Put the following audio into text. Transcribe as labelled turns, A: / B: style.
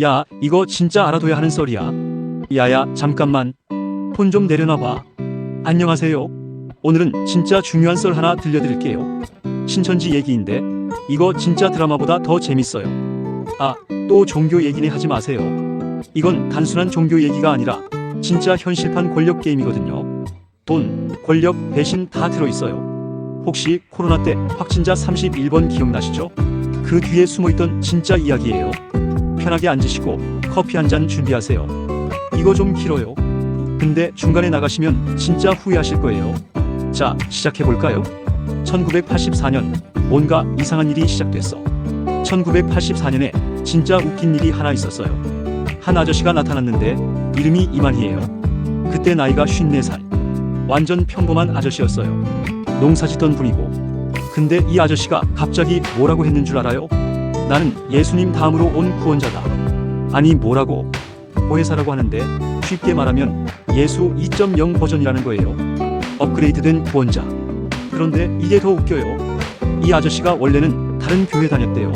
A: 야, 이거 진짜 알아둬야 하는 썰이야. 야야, 잠깐만. 폰 좀 내려놔봐. 안녕하세요. 오늘은 진짜 중요한 썰 하나 들려드릴게요. 신천지 얘기인데, 이거 진짜 드라마보다 더 재밌어요. 아, 또 종교 얘기네 하지 마세요. 이건 단순한 종교 얘기가 아니라, 진짜 현실판 권력 게임이거든요. 돈, 권력, 배신 다 들어있어요. 혹시 코로나 때 확진자 31번 기억나시죠? 그 뒤에 숨어있던 진짜 이야기예요. 편하게 앉으시고 커피 한 잔 준비하세요. 이거 좀 길어요. 근데 중간에 나가시면 진짜 후회하실 거예요. 자, 시작해 볼까요? 1984년 뭔가 이상한 일이 시작됐어. 1984년에 진짜 웃긴 일이 하나 있었어요. 한 아저씨가 나타났는데 이름이 이만희예요. 그때 나이가 54살. 완전 평범한 아저씨였어요. 농사 짓던 분이고. 근데 이 아저씨가 갑자기 뭐라고 했는 줄 알아요? 나는 예수님 다음으로 온 구원자다. 아니 뭐라고? 보혜사라고 하는데 쉽게 말하면 예수 2.0 버전이라는 거예요. 업그레이드된 구원자. 그런데 이게 더 웃겨요. 이 아저씨가 원래는 다른 교회 다녔대요.